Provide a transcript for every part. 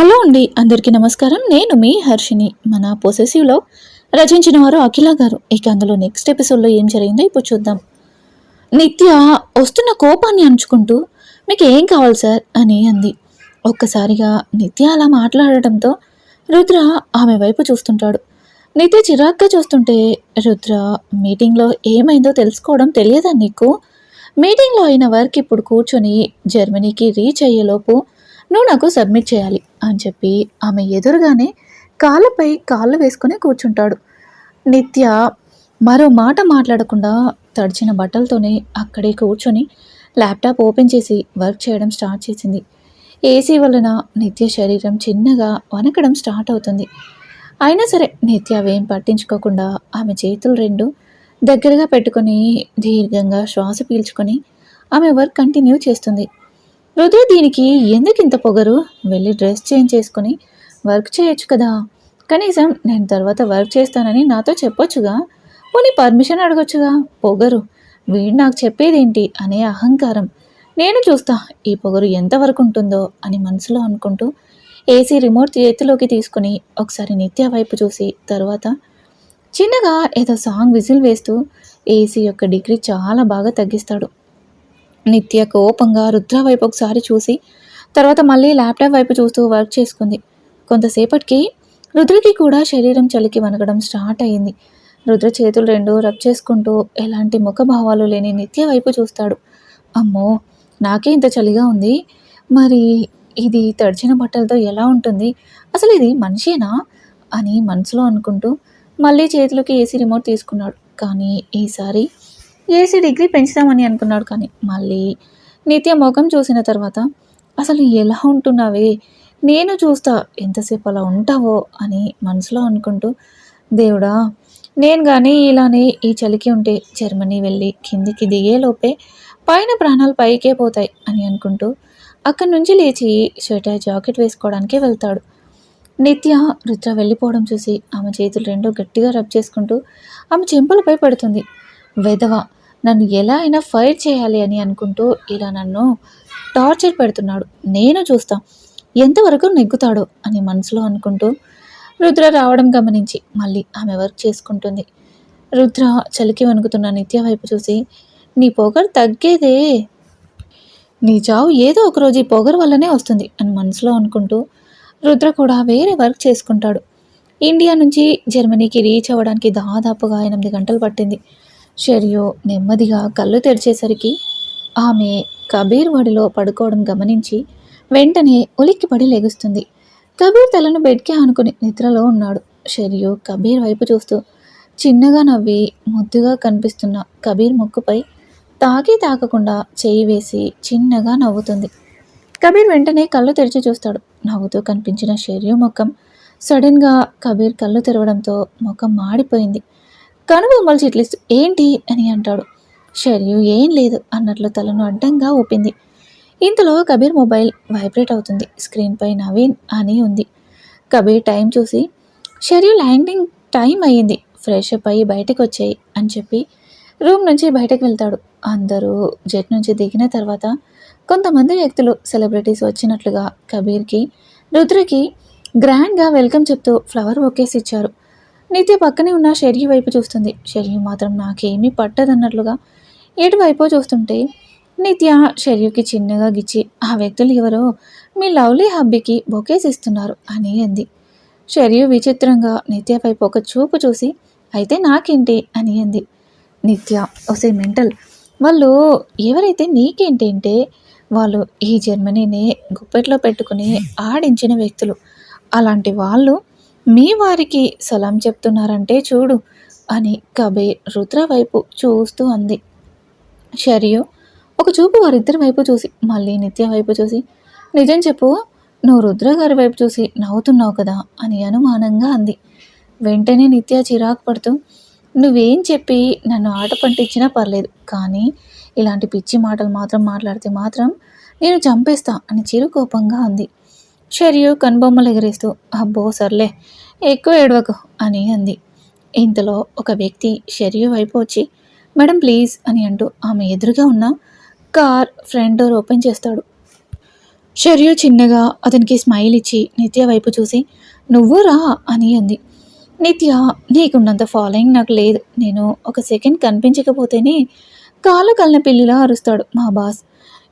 Hello అండి అందరికీ నమస్కారం. నేను మీ హర్షిని మన పొసెసివ్లో రచించిన వారు అఖిల గారు. ఇక అందులో నెక్స్ట్ ఎపిసోడ్లో ఏం జరిగిందో ఇప్పుడు చూద్దాం. నిత్య వస్తున్న కోపాన్ని అంచుకుంటూ మీకు ఏం కావాలి సార్? అని అంది. ఒక్కసారిగా నిత్య అలా మాట్లాడటంతో రుద్ర ఆమె వైపు చూస్తుంటాడు. నిత్య చిరాగ్గా చూస్తుంటే రుద్ర మీటింగ్లో ఏమైందో తెలుసుకోవడం తెలియదా నీకు? మీటింగ్లో అయిన వర్క్ ఇప్పుడు కూర్చొని జర్మనీకి రీచ్ అయ్యేలోపు నువ్వు నాకు సబ్మిట్ చేయాలి అని చెప్పి ఆమె ఎదురుగానే కాళ్ళపై కాళ్ళు వేసుకుని కూర్చుంటాడు. నిత్య మరో మాట మాట్లాడకుండా తడిచిన బట్టలతోనే అక్కడే కూర్చొని ల్యాప్టాప్ ఓపెన్ చేసి వర్క్ చేయడం స్టార్ట్ చేసింది. ఏసీ వలన నిత్య శరీరం చిన్నగా వనకడం స్టార్ట్ అవుతుంది. అయినా సరే నిత్య అవేం పట్టించుకోకుండా ఆమె చేతులు రెండు దగ్గరగా పెట్టుకొని దీర్ఘంగా శ్వాస పీల్చుకొని ఆమె వర్క్ కంటిన్యూ చేస్తుంది. రుద్ర దీనికి ఎందుకు ఇంత పొగరు? వెళ్ళి డ్రెస్ చేంజ్ చేసుకుని వర్క్ చేయొచ్చు కదా. కనీసం నేను తర్వాత వర్క్ చేస్తానని నాతో చెప్పొచ్చుగా. పోనీ పర్మిషన్ అడగొచ్చుగా? పొగరు. వీడు నాకు చెప్పేదేంటి? అనే అహంకారం. నేను చూస్తా ఈ పొగరు ఎంతవరకు ఉంటుందో అని మనసులో అనుకుంటూ ఏసీ రిమోట్ చేతిలోకి తీసుకుని ఒకసారి నిత్య వైపు చూసి తర్వాత చిన్నగా ఏదో సాంగ్ విజిల్ వేస్తూ ఏసీ యొక్క డిగ్రీ చాలా బాగా తగ్గిస్తాడు. నిత్య కోపంగా రుద్ర వైపు ఒకసారి చూసి తర్వాత మళ్ళీ ల్యాప్టాప్ వైపు చూస్తూ వర్క్ చేసుకుంది. కొంతసేపటికి రుద్రకి కూడా శరీరం చలికి వనగడం స్టార్ట్ అయింది. రుద్ర చేతులు రెండు రబ్ చేసుకుంటూ ఎలాంటి ముఖభావాలు లేని నిత్య వైపు చూస్తాడు. అమ్మో నాకే ఇంత చలిగా ఉంది. మరి ఇది తడిచిన బట్టలతో ఎలా ఉంటుంది? అసలు ఇది మనిషేనా? అని మనసులో అనుకుంటూ మళ్ళీ చేతిలోకి ఏసీ రిమోట్ తీసుకున్నాడు. కానీ ఈసారి ఏసీ డిగ్రీ పెంచుదామని అనుకున్నాడు కానీ మళ్ళీ నిత్య ముఖం చూసిన తర్వాత అసలు ఎలా ఉంటున్నావే? నేను చూస్తా. ఎంతసేపు అలా ఉంటావో? అని మనసులో అనుకుంటూ దేవుడా నేను కానీ ఇలానే ఈ చలికి ఉంటే జర్మనీ వెళ్ళి కిందికి దిగేలోపే పైన ప్రాణాలు పైకే పోతాయి అని అనుకుంటూ అక్కడి నుంచి లేచి స్వెటర్ జాకెట్ వేసుకోవడానికి వెళ్తాడు. నిత్య రుద్ర వెళ్ళిపోవడం చూసి ఆమె చేతులు రెండు గట్టిగా రబ్ చేసుకుంటూ ఆమె చెంపలపై పడుతుంది. వెధవ నన్ను ఎలా అయినా ఫైర్ చేయాలి అని అనుకుంటూ ఇలా నన్ను టార్చర్ పెడుతున్నాడు. నేను చూస్తా ఎంతవరకు నెగ్గుతాడో అని మనసులో అనుకుంటూ రుద్ర రావడం గమనించి మళ్ళీ ఆమె వర్క్ చేసుకుంటుంది. రుద్ర చలికి వణుకుతున్న నిత్య వైపు చూసి నీ పొగరు తగ్గేదే. నీ చావు ఏదో ఒకరోజు ఈ పొగరు వల్లనే వస్తుంది అని మనసులో అనుకుంటూ రుద్ర కూడా వేరే వర్క్ చేసుకుంటాడు. ఇండియా నుంచి జర్మనీకి రీచ్ అవ్వడానికి దాదాపుగా ఎనిమిది గంటలు పట్టింది. షెరియో నెమ్మదిగా కళ్ళు తెరిచేసరికి ఆమె కబీర్ వడిలో పడుకోవడం గమనించి వెంటనే ఉలిక్కిపడి లెగుస్తుంది. కబీర్ తలను బెడ్కే ఆనుకుని నిద్రలో ఉన్నాడు. షెరియు కబీర్ వైపు చూస్తూ చిన్నగా నవ్వి ముద్దుగా కనిపిస్తున్న కబీర్ ముక్కుపై తాకి తాకకుండా చేయి వేసి చిన్నగా నవ్వుతుంది. కబీర్ వెంటనే కళ్ళు తెరిచి చూస్తాడు. నవ్వుతూ కనిపించిన షెరియు ముఖం సడన్గా కబీర్ కళ్ళు తెరవడంతో ముఖం మాడిపోయింది. కనుబొమ్మలు చిట్లిస్తూ ఏంటి? అని అంటాడు. షర్యు ఏం లేదు అన్నట్లు తలను అడ్డంగా ఊపింది. ఇంతలో కబీర్ మొబైల్ వైబ్రేట్ అవుతుంది. స్క్రీన్పై నవీన్ అని ఉంది. కబీర్ టైం చూసి షర్యు ల్యాండింగ్ టైం అయ్యింది. ఫ్రెష్ అప్ అయ్యి బయటకు వచ్చాయి అని చెప్పి రూమ్ నుంచి బయటకు వెళ్తాడు. అందరూ జెట్ నుంచి దిగిన తర్వాత కొంతమంది వ్యక్తులు సెలబ్రిటీస్ వచ్చినట్లుగా కబీర్కి రుద్రకి గ్రాండ్గా వెల్కమ్ చెప్తూ ఫ్లవర్ బొకేస్ ఇచ్చారు. నిత్య పక్కనే ఉన్న షెర్యు వైపు చూస్తుంది. షెర్యు మాత్రం నాకేమీ పట్టదన్నట్లుగా ఎటువైపో చూస్తుంటే నిత్య షెర్యుకి చిన్నగా గిచ్చి ఆ వ్యక్తులు ఎవరో? మీ లవ్లీ హబ్బీకి బొకేస్ ఇస్తున్నారు అని అంది. షెర్యు విచిత్రంగా నిత్య వైపు ఒక చూపు చూసి అయితే నాకేంటి? అని అంది. నిత్య ఒసే మెంటల్ వాళ్ళు ఎవరైతే నీకేంటంటే వాళ్ళు ఈ జర్మనీని గుప్పెట్లో పెట్టుకుని ఆడించిన వ్యక్తులు. అలాంటి వాళ్ళు మీ వారికి సలాం చెప్తున్నారంటే చూడు అని కబీర్ రుద్ర వైపు చూస్తూ అంది. షరియో ఒక చూపు వారిద్దరి వైపు చూసి మళ్ళీ నిత్య వైపు చూసి నిజం చెప్పు నువ్వు రుద్ర గారి వైపు చూసి నవ్వుతున్నావు కదా అని అనుమానంగా అంది. వెంటనే నిత్య చిరాకు పడుతూ నువ్వేం చెప్పి నన్ను ఆట పంటించినా పర్లేదు కానీ ఇలాంటి పిచ్చి మాటలు మాత్రం మాట్లాడితే మాత్రం నేను చంపేస్తా అని చిరుకోపంగా అంది. షరియు కనుబొమ్మలు ఎగరేస్తూ అబ్బో సర్లే ఎక్కువ ఏడవకు అని అంది. ఇంతలో ఒక వ్యక్తి షరియు వైపు వచ్చి మేడం ప్లీజ్ అని అంటూ ఆమె ఎదురుగా ఉన్న కార్ ఫ్రంట్ డోర్ ఓపెన్ చేస్తాడు. షర్యు చిన్నగా అతనికి స్మైల్ ఇచ్చి నిత్య వైపు చూసి నువ్వు రా అని అంది. నిత్య నీకున్నంత ఫాలోయింగ్ నాకు లేదు. నేను ఒక సెకండ్ కనిపించకపోతేనే కాలు కళ్ళ పిల్లిలా అరుస్తాడు మా బాస్.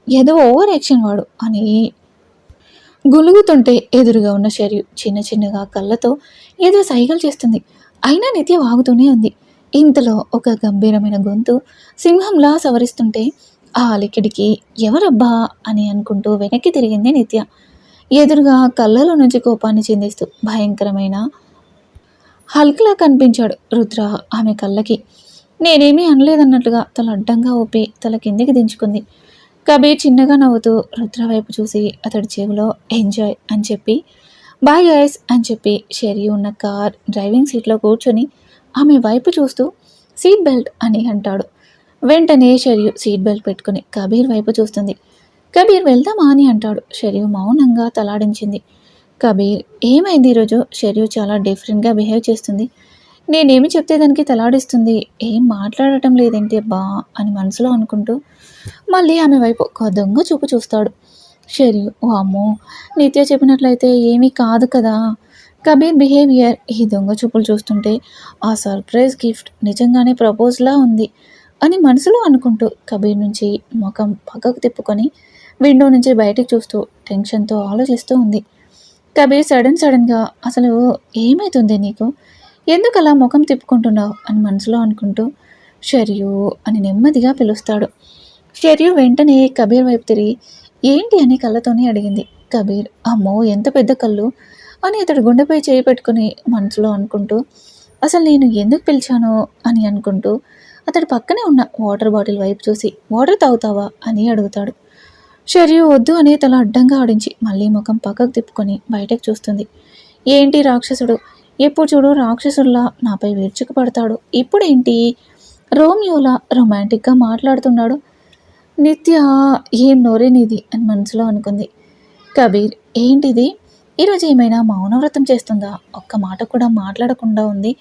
ఏదో ఓవర్ యాక్షన్ వాడు అని గులుగుతుంటే ఎదురుగా ఉన్న షర్యు చిన్న చిన్నగా కళ్ళతో ఏదో సైగలు చేస్తుంది. అయినా నిత్య వాగుతూనే ఉంది. ఇంతలో ఒక గంభీరమైన గొంతు సింహంలా సవరిస్తుంటే ఆ అలికిడికి ఎవరబ్బా అని అనుకుంటూ వెనక్కి తిరిగింది నిత్య. ఎదురుగా కళ్ళలో నుంచి కోపాన్ని చెందిస్తూ భయంకరమైన హల్క్లా కనిపించాడు రుద్ర ఆమె కళ్ళకి. నేనేమీ అనలేదన్నట్లుగా తల అడ్డంగా ఊపి తల కిందికి దించుకుంది. కబీర్ చిన్నగా నవ్వుతూ రుద్ర వైపు చూసి అతడి చెవిలో ఎంజాయ్ అని చెప్పి బాయ్ గైస్ అని చెప్పి షెరీ ఉన్న కార్ డ్రైవింగ్ సీట్లో కూర్చొని ఆమె వైపు చూస్తూ సీట్ బెల్ట్ అని అంటాడు. వెంటనే షెరియు సీట్ బెల్ట్ పెట్టుకుని కబీర్ వైపు చూస్తుంది. కబీర్ వెళ్దామా అని అంటాడు. షెరియు మౌనంగా తలాడించింది. కబీర్ ఏమైంది ఈరోజు షెరియు చాలా డిఫరెంట్గా బిహేవ్ చేస్తుంది. నేనేమి చెప్తే దానికి తలాడిస్తుంది? ఏం మాట్లాడటం లేదేంటి అబ్బా అని మనసులో అనుకుంటూ మళ్ళీ ఆమె వైపు ఒక దొంగ చూపు చూస్తాడు. షెరియు ఓ అమ్మో నిత్య చెప్పినట్లయితే ఏమీ కాదు కదా? కబీర్ బిహేవియర్ ఈ దొంగ చూపులు చూస్తుంటే ఆ సర్ప్రైజ్ గిఫ్ట్ నిజంగానే ప్రపోజ్లా ఉంది అని మనసులో అనుకుంటూ కబీర్ నుంచి ముఖం పక్కకు తిప్పుకొని విండో నుంచి బయటికి చూస్తూ టెన్షన్తో ఆలోచిస్తూ ఉంది. కబీర్ సడన్ సడన్గా అసలు ఏమవుతుంది నీకు? ఎందుకు అలా ముఖం తిప్పుకుంటున్నావు? అని మనసులో అనుకుంటూ షర్యు అని నెమ్మదిగా పిలుస్తాడు. షెర్యు వెంటనే కబీర్ వైపు తిరిగి ఏంటి? అని కళ్ళతోనే అడిగింది. కబీర్ అమ్మో ఎంత పెద్ద కళ్ళు అని అతడు గుండెపై చేయి పెట్టుకుని మనసులో అనుకుంటూ అసలు నేను ఎందుకు పిలిచాను అని అనుకుంటూ అతడు పక్కనే ఉన్న వాటర్ బాటిల్ వైపు చూసి వాటర్ తాగుతావా? అని అడుగుతాడు. షెర్యు వద్దు అని తల అడ్డంగా ఆడించి మళ్ళీ ముఖం పక్కకు తిప్పుకొని బయటకు చూస్తుంది. ఏంటి రాక్షసుడు? ఎప్పుడు చూడు రాక్షసుల్లా నాపై విరుచుకు పడతాడు ఇప్పుడేంటి? రోమియోలా రొమాంటిక్గా మాట్లాడుతున్నాడు. నిత్య ఏం నోరేనిది అని మనసులో అనుకుంది. కబీర్ ఏంటిది? ఈరోజు ఏమైనా మౌనవ్రతం చేస్తుందా? ఒక్క మాట కూడా మాట్లాడకుండా ఉంది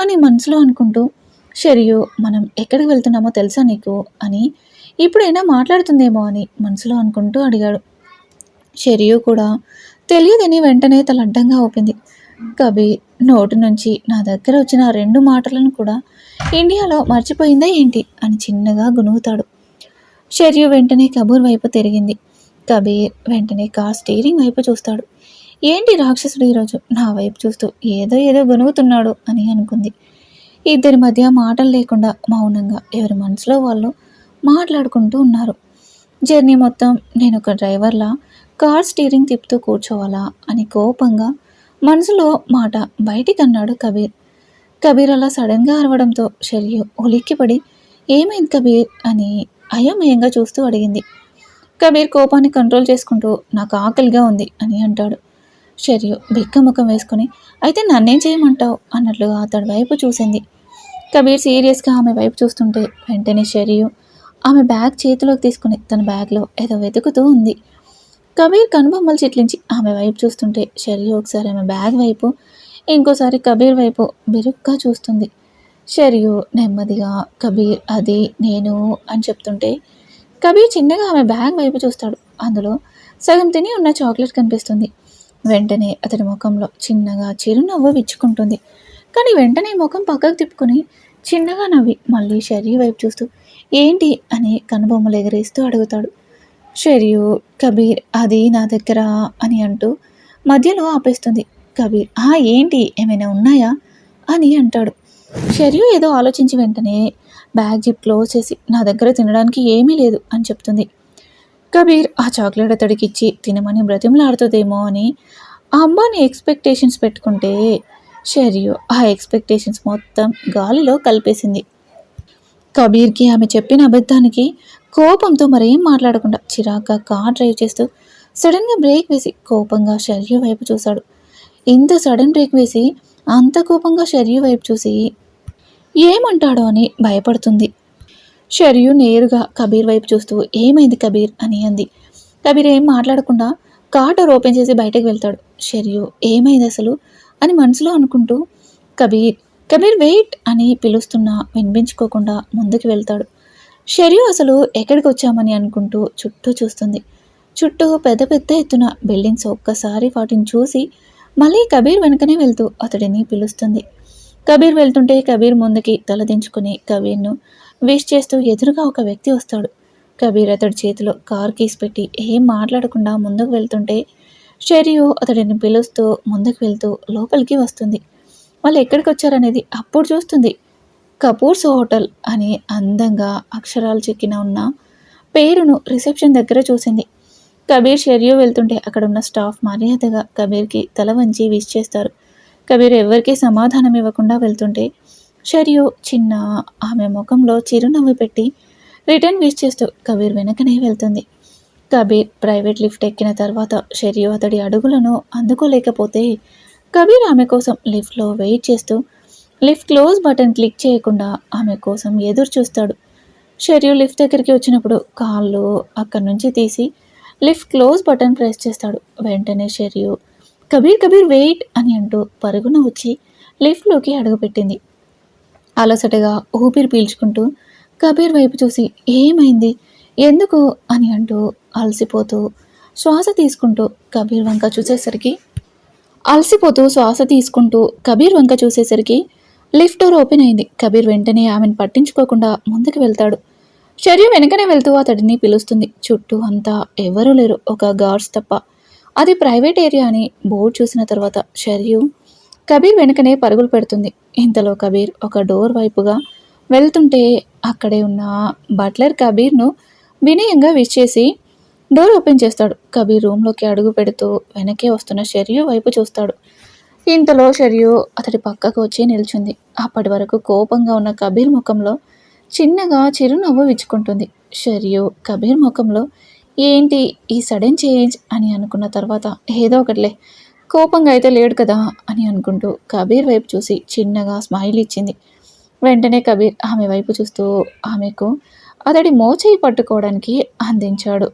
అని మనసులో అనుకుంటూ షరియు మనం ఎక్కడికి వెళ్తున్నామో తెలుసా నీకు? అని ఇప్పుడైనా మాట్లాడుతుందేమో అని మనసులో అనుకుంటూ అడిగాడు. షరియు కూడా తెలియదని వెంటనే తల అడ్డంగా ఊపింది. కబీర్ నోటి నుంచి నా దగ్గర వచ్చిన రెండు మాటలను కూడా ఇండియాలో మర్చిపోయిందా ఏంటి? అని చిన్నగా గునుగుతాడు. షెర్యు వెంటనే కబూర్ వైపు తిరిగింది. కబీర్ వెంటనే కార్ స్టీరింగ్ వైపు చూస్తాడు. ఏంటి రాక్షసుడు ఈరోజు? నా వైపు చూస్తూ ఏదో ఏదో గొనుగుతున్నాడు అని అనుకుంది. ఇద్దరి మధ్య మాటలు లేకుండా మౌనంగా ఎవరి మనసులో వాళ్ళు మాట్లాడుకుంటూ ఉన్నారు. జర్నీ మొత్తం నేను ఒక డ్రైవర్లా కార్ స్టీరింగ్ తిప్పుతూ కూర్చోవాలా అని కోపంగా మనసులో మాట బయటికి అన్నాడు కబీర్. కబీర్ అలా సడన్గా అరవడంతో షర్యు ఉలిక్కిపడి ఏమైంది కబీర్? అని అయోమయంగా చూస్తూ అడిగింది. కబీర్ కోపాన్ని కంట్రోల్ చేసుకుంటూ నాకు ఆకలిగా ఉంది అని అంటాడు. షర్యు బిక్క ముఖం వేసుకుని అయితే నన్నేం చేయమంటావు? అన్నట్లుగా అతడి వైపు చూసింది. కబీర్ సీరియస్గా ఆమె వైపు చూస్తుంటే వెంటనే షర్యు ఆమె బ్యాగ్ చేతిలోకి తీసుకుని తన బ్యాగ్లో ఏదో వెతుకుతూ ఉంది. కబీర్ కనుబొమ్మలు చిట్లించి ఆమె వైపు చూస్తుంటే షర్యు ఒకసారి ఆమె బ్యాగ్ వైపు ఇంకోసారి కబీర్ వైపు బిరుగ్గా చూస్తుంది. షరియు నెమ్మదిగా కబీర్ అది నేను అని చెప్తుంటే కబీర్ చిన్నగా ఆమె బ్యాగ్ వైపు చూస్తాడు. అందులో సగం తిని ఉన్న చాక్లెట్ కనిపిస్తుంది. వెంటనే అతడి ముఖంలో చిన్నగా చిరునవ్వు విచ్చుకుంటుంది. కానీ వెంటనే ముఖం పక్కకు తిప్పుకొని చిన్నగా నవ్వి మళ్ళీ షరియు వైపు చూస్తూ ఏంటి? అని కనుబొమ్మలు ఎగరేస్తూ అడుగుతాడు. షరియు కబీర్ అది నా దగ్గర అని అంటూ మధ్యలో ఆపేస్తుంది. కబీర్ ఆ ఏంటి? ఏమైనా ఉన్నాయా? అని అంటాడు. షర్యు ఏదో ఆలోచించి వెంటనే బ్యాగ్ జిప్ క్లోజ్ చేసి నా దగ్గర తినడానికి ఏమీ లేదు అని చెప్తుంది. కబీర్ ఆ చాక్లెట్ అతడికి ఇచ్చి తినమని బ్రతిమలాడుతుందేమో అని ఆ అమ్మాని ఎక్స్పెక్టేషన్స్ పెట్టుకుంటే షర్యు ఆ ఎక్స్పెక్టేషన్స్ మొత్తం గాలిలో కలిపేసింది. కబీర్కి ఆమె చెప్పిన అబద్ధానికి కోపంతో మరేం మాట్లాడకుండా చిరాగ్గా కార్ డ్రైవ్ చేస్తూ సడన్గా బ్రేక్ వేసి కోపంగా షర్యు వైపు చూశాడు. ఇంత సడన్ బ్రేక్ వేసి అంత కోపంగా షర్యు వైపు చూసి ఏమంటాడో అని భయపడుతుంది. షర్యు నేరుగా కబీర్ వైపు చూస్తూ ఏమైంది కబీర్? అని అంది. కబీర్ ఏం మాట్లాడకుండా కార్ ఓపెన్ చేసి బయటకు వెళ్తాడు. షర్యు ఏమైంది అసలు? అని మనసులో అనుకుంటూ కబీర్ కబీర్ వెయిట్ అని పిలుస్తున్నా వినిపించుకోకుండా ముందుకు వెళ్తాడు. షర్యు అసలు ఎక్కడికి వచ్చామని అనుకుంటూ చుట్టూ చూస్తుంది. చుట్టూ పెద్ద పెద్ద ఎత్తున బిల్డింగ్స్ ఒక్కసారి వాటిని చూసి మళ్ళీ కబీర్ వెనుకనే వెళ్తూ అతడిని పిలుస్తుంది. కబీర్ వెళ్తుంటే కబీర్ ముందుకి తలదించుకుని కబీర్ను విష్ చేస్తూ ఎదురుగా ఒక వ్యక్తి వస్తాడు. కబీర్ అతడి చేతిలో కార్ కీస్ పెట్టి ఏం మాట్లాడకుండా ముందుకు వెళ్తుంటే షెరియు అతడిని పిలుస్తూ ముందుకు వెళ్తూ లోపలికి వస్తుంది. వాళ్ళు ఎక్కడికి వచ్చారనేది అప్పుడు చూస్తుంది. కపూర్స్ హోటల్ అని అందంగా అక్షరాలు చెక్కిన ఉన్న పేరును రిసెప్షన్ దగ్గర చూసింది. కబీర్ షెరియో వెళ్తుంటే అక్కడ ఉన్న స్టాఫ్ మర్యాదగా కబీర్కి తల వంచి విష్ చేస్తారు. కబీర్ ఎవరికీ సమాధానం ఇవ్వకుండా వెళ్తుంటే షెరియు చిన్న ఆమె ముఖంలో చిరునవ్వు పెట్టి రిటర్న్ విష్ చేస్తూ కబీర్ వెనకనే వెళ్తుంది. కబీర్ ప్రైవేట్ లిఫ్ట్ ఎక్కిన తర్వాత షెరియు అతడి అడుగులను అందుకోలేకపోతే కబీర్ ఆమె కోసం లిఫ్ట్లో వెయిట్ చేస్తూ లిఫ్ట్ క్లోజ్ బటన్ క్లిక్ చేయకుండా ఆమె కోసం ఎదురు చూస్తాడు. షెరియు లిఫ్ట్ దగ్గరికి వచ్చినప్పుడు కాళ్ళు అక్కడి నుంచి తీసి లిఫ్ట్ క్లోజ్ బటన్ ప్రెస్ చేస్తాడు. వెంటనే షెరియు కబీర్ కబీర్ వెయిట్ అని అంటూ పరుగున వచ్చి లిఫ్ట్లోకి అడుగుపెట్టింది. అలసటగా ఊపిరి పీల్చుకుంటూ కబీర్ వైపు చూసి ఏమైంది? ఎందుకు? అని అంటూ అలసిపోతూ శ్వాస తీసుకుంటూ కబీర్ వంక చూసేసరికి అలసిపోతూ శ్వాస తీసుకుంటూ కబీర్ వంక చూసేసరికి లిఫ్ట్ డోర్ ఓపెన్ అయింది. కబీర్ వెంటనే ఆమెను పట్టించుకోకుండా ముందుకు వెళ్తాడు. షర్యు వెనకనే వెళ్తూ అతడిని పిలుస్తుంది. చుట్టూ అంతా ఎవరూ లేరు. ఒక గార్డ్స్ తప్ప. అది ప్రైవేట్ ఏరియా అని బోర్డు చూసిన తర్వాత షర్యు కబీర్ వెనకనే పరుగులు పెడుతుంది. ఇంతలో కబీర్ ఒక డోర్ వైపుగా వెళ్తుంటే అక్కడే ఉన్న బట్లర్ కబీర్ను వినయంగా విష్ చేసి డోర్ ఓపెన్ చేస్తాడు. కబీర్ రూమ్లోకి అడుగు పెడుతూ వెనకే వస్తున్న షర్యు వైపు చూస్తాడు. ఇంతలో షర్యు అతడి పక్కకు వచ్చి నిల్చుంది. అప్పటి వరకు కోపంగా ఉన్న కబీర్ ముఖంలో చిన్నగా చిరునవ్వు విచ్చుకుంటుంది. షర్యు కబీర్ ముఖంలో ఏంటి ఈ సడన్ చేంజ్? అని అనుకున్న తర్వాత ఏదో ఒకటిలే కోపంగా అయితే లేడు కదా? అని అనుకుంటూ కబీర్ వైపు చూసి చిన్నగా స్మైల్ ఇచ్చింది. వెంటనే కబీర్ ఆమె వైపు చూస్తూ ఆమెకు అతడి మోచేయి పట్టుకోవడానికి అందించాడు.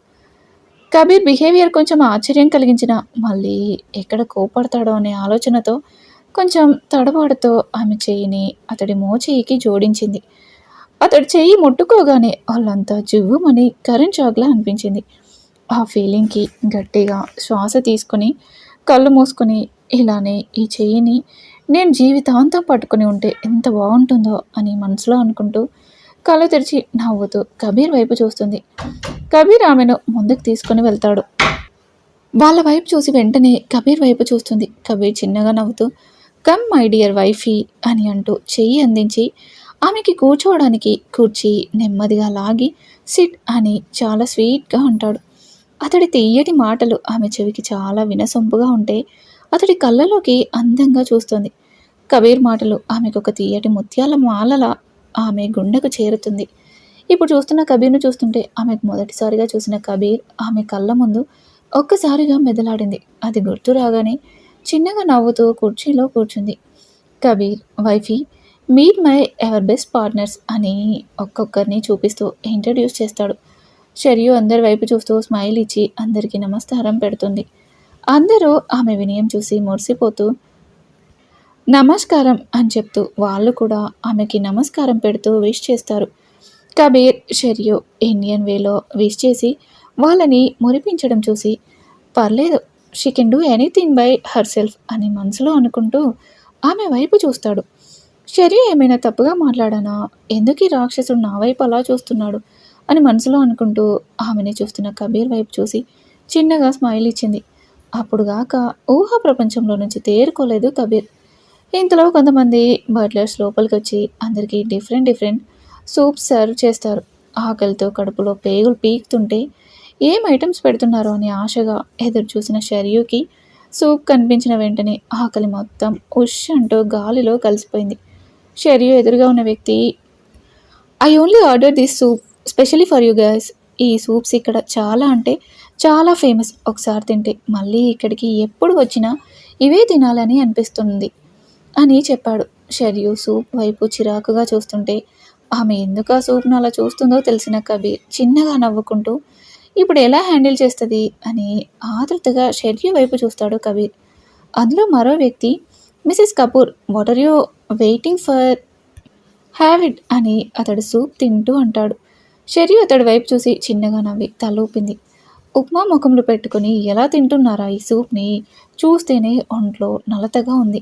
కబీర్ బిహేవియర్ కొంచెం ఆశ్చర్యం కలిగించిన మళ్ళీ ఎక్కడ కోపడతాడో అనే ఆలోచనతో కొంచెం తడబాటుతో ఆమె చెయ్యిని అతడి మోచేయికి జోడించింది. అతడి చెయ్యి ముట్టుకోగానే వాళ్ళంతా జువ్వుమని కరెంట్ షాక్లా అనిపించింది. ఆ ఫీలింగ్కి గట్టిగా శ్వాస తీసుకుని కళ్ళు మూసుకొని ఇలానే ఈ చెయ్యిని నేను జీవితాంతం పట్టుకుని ఉంటే ఎంత బాగుంటుందో అని మనసులో అనుకుంటూ కళ్ళు తెరిచి నవ్వుతూ కబీర్ వైపు చూస్తుంది. కబీర్ ఆమెను ముందుకు తీసుకుని వెళ్తాడు. వాళ్ళ వైపు చూసి వెంటనే కబీర్ వైపు చూస్తుంది. కబీర్ చిన్నగా నవ్వుతూ కమ్ మై డియర్ వైఫీ అని అంటూ చెయ్యి అందించి ఆమెకి కూర్చోవడానికి కుర్చీ నెమ్మదిగా లాగి సిట్ అని చాలా స్వీట్గా అంటాడు. అతడి తీయటి మాటలు ఆమె చెవికి చాలా వినసొంపుగా ఉంటే అతడి కళ్ళలోకి అందంగా చూస్తుంది. కబీర్ మాటలు ఆమెకు ఒక తీయటి ముత్యాల మాలల ఆమె గుండెకు చేరుతుంది. ఇప్పుడు చూస్తున్న కబీర్ను చూస్తుంటే ఆమెకు మొదటిసారిగా చూసిన కబీర్ ఆమె కళ్ళ ముందు ఒక్కసారిగా మెదలాడింది. అది గుర్తు రాగానే చిన్నగా నవ్వుతూ కుర్చీలో కూర్చుంది. Kabir wifey meet my ever best partners అని ఒక్కొక్కరిని చూపిస్తూ ఇంట్రడ్యూస్ చేస్తాడు. షర్యు అందరి వైపు చూస్తూ స్మైల్ ఇచ్చి అందరికీ నమస్కారం పెడుతుంది. అందరూ ఆమె వినయం చూసి మురిసిపోతూ నమస్కారం అని చెప్తూ వాళ్ళు కూడా ఆమెకి నమస్కారం పెడుతూ విష్ చేస్తారు. కబీర్ షెరియో ఇండియన్ వేలో విష్ చేసి వాళ్ళని మురిపించడం చూసి పర్లేదు she can do anything by herself అని మనసులో అనుకుంటూ ఆమె వైపు చూస్తాడు. షెరియో ఏమైనా తప్పుగా మాట్లాడానా? ఎందుకు ఈ రాక్షసుడు నా వైపు అలా చూస్తున్నాడు? అని మనసులో అనుకుంటూ ఆమెని చూస్తున్న కబీర్ వైపు చూసి చిన్నగా స్మైల్ ఇచ్చింది. అప్పుడుగాక ఊహ ప్రపంచంలో నుంచి తేరుకోలేదు కబీర్. ఇంతలో కొంతమంది బట్లర్స్ లోపలికి వచ్చి అందరికీ డిఫరెంట్ డిఫరెంట్ సూప్స్ సర్వ్ చేస్తారు. ఆకలితో కడుపులో పేగులు పీకుతుంటే ఏం ఐటమ్స్ పెడుతున్నారో అని ఆశగా ఎదురు చూసిన షర్యూకి సూప్ కనిపించిన వెంటనే ఆకలి మొత్తం ఉష్ అంటూ గాలిలో కలిసిపోయింది. షర్యూ ఎదురుగా ఉన్న వ్యక్తి I only order this soup specially for you guys. ఈ సూప్స్ ఇక్కడ చాలా అంటే చాలా ఫేమస్. ఒకసారి తింటే మళ్ళీ ఇక్కడికి ఎప్పుడు వచ్చినా ఇవే తినాలని అనిపిస్తుంది అని చెప్పాడు. షర్యు సూప్ వైపు చిరాకుగా చూస్తుంటే ఆమె ఎందుకు ఆ సూప్ను అలా చూస్తుందో తెలిసిన కబీర్ చిన్నగా నవ్వుకుంటూ ఇప్పుడు ఎలా హ్యాండిల్ చేస్తుంది? అని ఆతృతగా షర్యు వైపు చూస్తాడు కబీర్. అందులో మరో వ్యక్తి Mrs Kapoor what are you waiting for have it అని అతడు సూప్ తింటూ అంటాడు. షెరీ అతడి వైపు చూసి చిన్నగా నవ్వి తలూపింది ఉప్మా ముఖంలో పెట్టుకుని ఎలా తింటున్నారా ఈ సూప్ని చూస్తేనే ఒంట్లో నలతగా ఉంది.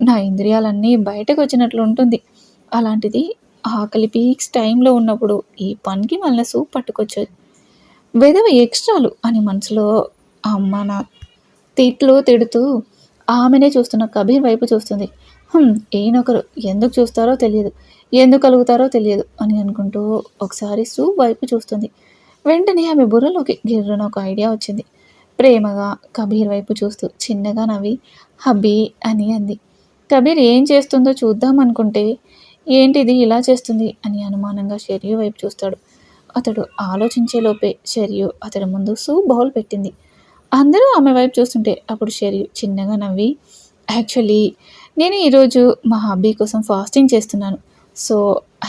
నా ఇంద్రియాలన్నీ బయటకు వచ్చినట్లు ఉంటుంది. అలాంటిది ఆకలి పీక్స్ టైంలో ఉన్నప్పుడు ఈ పనికి మళ్ళీ సూప్ పట్టుకొచ్చేది వెదవ ఎక్స్ట్రాలు అని మనసులో అమ్మ నా తిట్లు తిడుతూ ఆమెనే చూస్తున్న కబీర్ వైపు చూస్తుంది. ఈయనొకరు. ఎందుకు చూస్తారో తెలియదు. ఎందుకు కలుగుతారో తెలియదు అని అనుకుంటూ ఒకసారి సూ వైపు చూస్తుంది. వెంటనే ఆమె బుర్రలోకి గిర్రన ఒక ఐడియా వచ్చింది. ప్రేమగా కబీర్ వైపు చూస్తూ చిన్నగా నవ్వి హబీ అని అంది. కబీర్ ఏం చేస్తుందో చూద్దాం అనుకుంటే ఏంటిది ఇలా చేస్తుంది? అని అనుమానంగా షెరియు వైపు చూస్తాడు. అతడు ఆలోచించేలోపే షెరియు అతడి ముందు సూ బౌల్ పెట్టింది. అందరూ ఆమె వైపు చూస్తుంటే అప్పుడు షెరియు చిన్నగా నవ్వి యాక్చువల్లీ నేను ఈరోజు మా హబ్బీ కోసం ఫాస్టింగ్ చేస్తున్నాను. So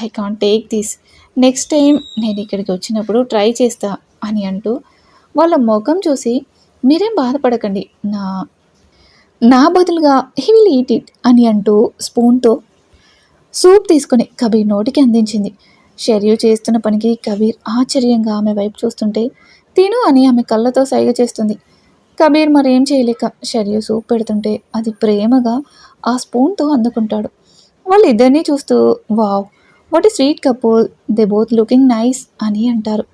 I can't take this next time నేను ఇక్కడికి వచ్చినప్పుడు ట్రై చేస్తా అని అంటూ వాళ్ళ ముఖం చూసి మీరేం బాధపడకండి. నా నా బదులుగా హీ విల్ ఈట్ ఇట్ అని అంటూ స్పూన్తో సూప్ తీసుకొని కబీర్ నోటికి అందించింది. షర్యు చేస్తున్న పనికి కబీర్ ఆశ్చర్యంగా ఆమె వైపు చూస్తుంటే తిను అని ఆమె కళ్ళతో సైగ చేస్తుంది. కబీర్ మరేం చేయలేక షర్యు సూప్ పెడుతుంటే అది ప్రేమగా ఆ స్పూన్తో అందుకుంటాడు. వాళ్ళిద్దరినీ చూస్తూ wow what a sweet couple they both looking nice అని అంటారు.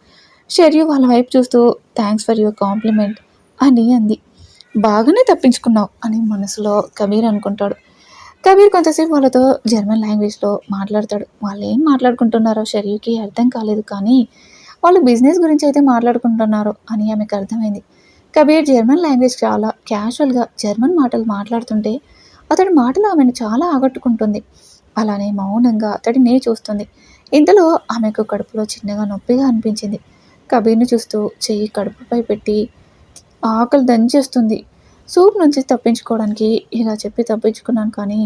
షర్యు వాళ్ళ వైపు చూస్తూ థ్యాంక్స్ ఫర్ యువర్ కాంప్లిమెంట్ అని అంది. బాగానే తప్పించుకున్నావు అని మనసులో కబీర్ అనుకుంటాడు. కబీర్ కొంతసేపు వాళ్ళతో జర్మన్ లాంగ్వేజ్లో మాట్లాడతాడు. వాళ్ళు ఏం మాట్లాడుకుంటున్నారో షర్యుకి అర్థం కాలేదు కానీ వాళ్ళు బిజినెస్ గురించి అయితే మాట్లాడుకుంటున్నారు అని ఆమెకు అర్థమైంది. కబీర్ జర్మన్ లాంగ్వేజ్ చాలా క్యాజువల్గా జర్మన్ మాటలు మాట్లాడుతుంటే అతడి మాటలు ఆమెను చాలా ఆకట్టుకుంటుంది. అలానే మౌనంగా అతడినే చూస్తుంది. ఇంతలో ఆమెకు కడుపులో చిన్నగా నొప్పిగా అనిపించింది. కబీర్ని చూస్తూ చెయ్యి కడుపుపై పెట్టి ఆకలి దంచేస్తుంది. సూప్ నుంచి తప్పించుకోవడానికి ఇలా చెప్పి తప్పించుకున్నాను కానీ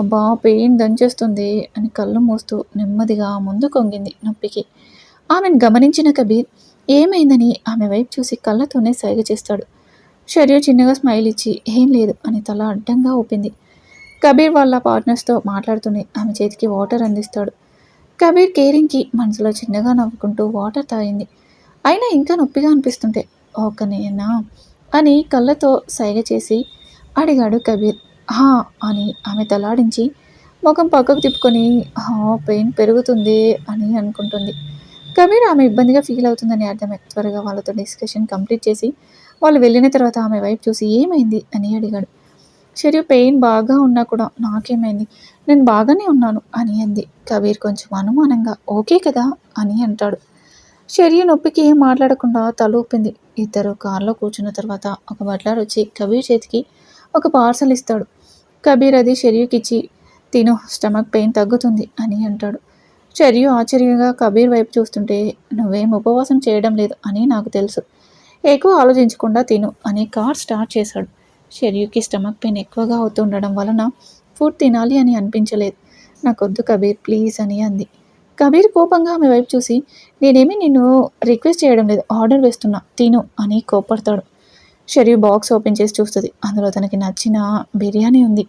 అబ్బా పెయిన్ దంచేస్తుంది అని కళ్ళు మూస్తూ నెమ్మదిగా ముందు కొంగింది నొప్పికి. ఆమెను గమనించిన కబీర్ ఏమైందని? ఆమె వైపు చూసి కళ్ళతోనే సైగ చేస్తాడు. షర్యు చిన్నగా స్మైల్ ఇచ్చి ఏం లేదు అని తల అడ్డంగా ఊపింది. కబీర్ వాళ్ళ పార్ట్నర్స్తో మాట్లాడుతూనే ఆమె చేతికి వాటర్ అందిస్తాడు. కబీర్ కేరింగ్కి మనసులో చిన్నగా నవ్వుకుంటూ వాటర్ తాగింది. అయినా ఇంకా నొప్పిగా అనిపిస్తుంటే ఒకనేనా అని కళ్ళతో సైగ చేసి అడిగాడు కబీర్. హా అని ఆమె తలాడించి ముఖం పక్కకు తిప్పుకొని హా పెయిన్ పెరుగుతుంది అని అనుకుంటుంది. కబీర్ ఆమె ఇబ్బందిగా ఫీల్ అవుతుందని అర్థమై త్వరగా వాళ్ళతో డిస్కషన్ కంప్లీట్ చేసి వాళ్ళు వెళ్ళిన తర్వాత ఆమె వైపు చూసి ఏమైంది అని అడిగాడు. శరీర పెయిన్ బాగా ఉన్నా కూడా నాకేమైంది? నేను బాగానే ఉన్నాను అని అంది. కబీర్ కొంచెం అనుమానంగా ఓకే కదా అని అంటాడు. శరీర నొప్పికి ఏం మాట్లాడకుండా తల ఊపింది. ఇద్దరు కారులో కూర్చున్న తర్వాత ఒక బట్లాడు వచ్చి కబీర్ చేతికి ఒక పార్సల్ ఇస్తాడు. కబీర్ అది షెరియుకి ఇచ్చి తిను స్టమక్ పెయిన్ తగ్గుతుంది అని అంటాడు. షెరియు ఆశ్చర్యంగా కబీర్ వైపు చూస్తుంటే నువ్వేం ఉపవాసం చేయడం లేదు అని నాకు తెలుసు. ఎక్కువ ఆలోచించకుండా తిను అని కార్ స్టార్ట్ చేశాడు. షెరియుకి స్టమక్ పెయిన్ ఎక్కువగా అవుతుండడం వలన ఫుడ్ తినాలి అని అనిపించలేదు. నాకొద్దు కబీర్ ప్లీజ్ అని అంది. కబీర్ కోపంగా ఆమె వైపు చూసి నేనేమి నిన్ను రిక్వెస్ట్ చేయడం లేదు ఆర్డర్ వేస్తున్నా తిను అని కోపడతాడు షరీఫ్ బాక్స్ ఓపెన్ చేసి చూస్తుంది. అందులో తనకి నచ్చిన బిర్యానీ ఉంది.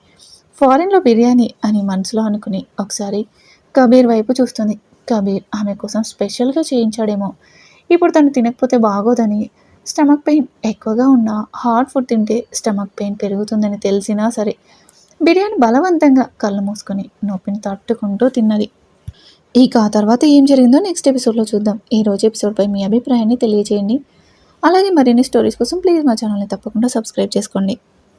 ఫారెన్లో బిర్యానీ అని మనసులో అనుకుని ఒకసారి కబీర్ వైపు చూస్తుంది. కబీర్ ఆమె కోసం స్పెషల్గా చేయించాడేమో. ఇప్పుడు తను తినకపోతే బాగోదని స్టమక్ పెయిన్ ఎక్కువగా ఉన్న హాట్ ఫుడ్ తింటే స్టమక్ పెయిన్ పెరుగుతుందని తెలిసినా సరే బిర్యానీ బలవంతంగా కళ్ళు మూసుకొని నొప్పిని తట్టుకుంటూ తిన్నది. ఇక ఆ తర్వాత ఏం జరిగిందో నెక్స్ట్ ఎపిసోడ్లో చూద్దాం. ఈ రోజు ఎపిసోడ్పై మీ అభిప్రాయాన్ని తెలియజేయండి. అలాగే మరిన్ని స్టోరీస్ కోసం ప్లీజ్ మా ఛానల్ని తప్పకుండా సబ్స్క్రైబ్ చేసుకోండి.